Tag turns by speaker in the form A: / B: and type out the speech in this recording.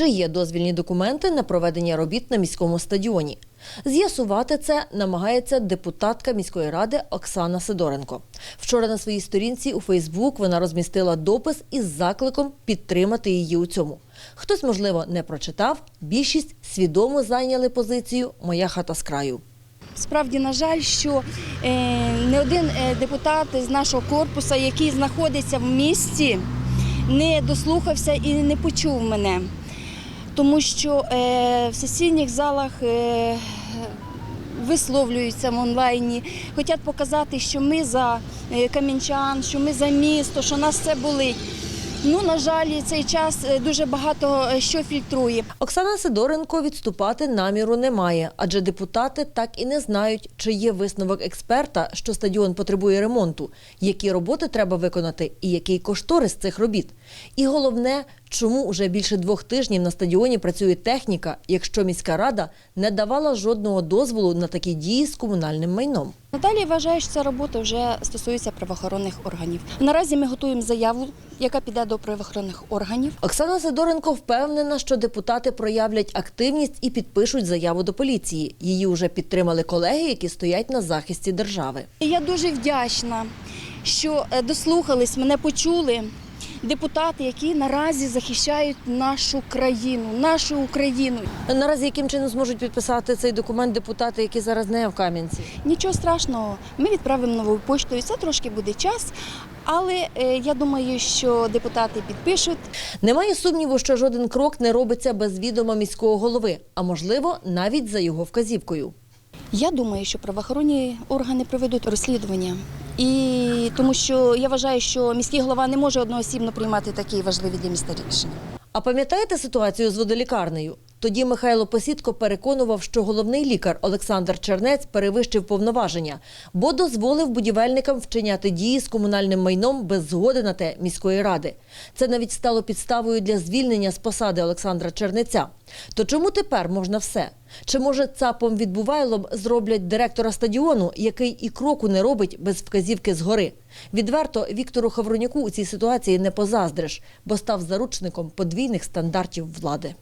A: чи є дозвільні документи на проведення робіт на міському стадіоні. З'ясувати це намагається депутатка міської ради Оксана Сидоренко. Вчора на своїй сторінці у Фейсбук вона розмістила допис із закликом підтримати її у цьому. Хтось, можливо, не прочитав. Більшість свідомо зайняли позицію Моя хата з краю.
B: Справді, на жаль, що е, не один е, депутат з нашого корпусу, який знаходиться в місті, не дослухався і не почув мене. Тому що е, в сесійних залах е, висловлюються в онлайні, хочуть показати, що ми за е, камінчан, що ми за місто, що нас це болить. Ну, на жаль, цей час е, дуже багато е, що фільтрує.
A: Оксана Сидоренко відступати наміру немає, адже депутати так і не знають, чи є висновок експерта, що стадіон потребує ремонту, які роботи треба виконати і який кошторис цих робіт. І головне, чому уже більше двох тижнів на стадіоні працює техніка, якщо міська рада не давала жодного дозволу на такі дії з комунальним майном.
B: Надалі вважає, що ця робота вже стосується правоохоронних органів. Наразі ми готуємо заяву, яка піде до правоохоронних органів.
A: Оксана Сидоренко впевнена, що депутати проявлять активність і підпишуть заяву до поліції. Її вже підтримали колеги, які стоять на захисті держави.
B: Я дуже вдячна, що е, дослухались, мене почули. Депутати, які наразі захищають нашу країну, нашу Україну.
A: Наразі яким чином зможуть підписати цей документ депутати, які зараз не в Кам'янці?
B: Нічого страшного, ми відправимо новою поштою. Це трошки буде час, але е, я думаю, що депутати підпишуть.
A: Немає сумніву, що жоден крок не робиться без відома міського голови, а можливо, навіть за його вказівкою.
B: Я думаю, що правоохоронні органи проведуть розслідування. І тому що я вважаю, що міський голова не може одноосібно приймати такі важливі для міста рішення.
A: А пам'ятаєте ситуацію з водолікарнею? Тоді Михайло Посідко переконував, що головний лікар Олександр Чернець перевищив повноваження, бо дозволив будівельникам вчиняти дії з комунальним майном без згоди на те міської ради. Це навіть стало підставою для звільнення з посади Олександра Чернеця. То чому тепер можна все? Чи може ЦАПом відбувайлом зроблять директора стадіону, який і кроку не робить без вказівки згори? Відверто Віктору Хавронюку у цій ситуації не позаздриш, бо став заручником подвійних стандартів влади.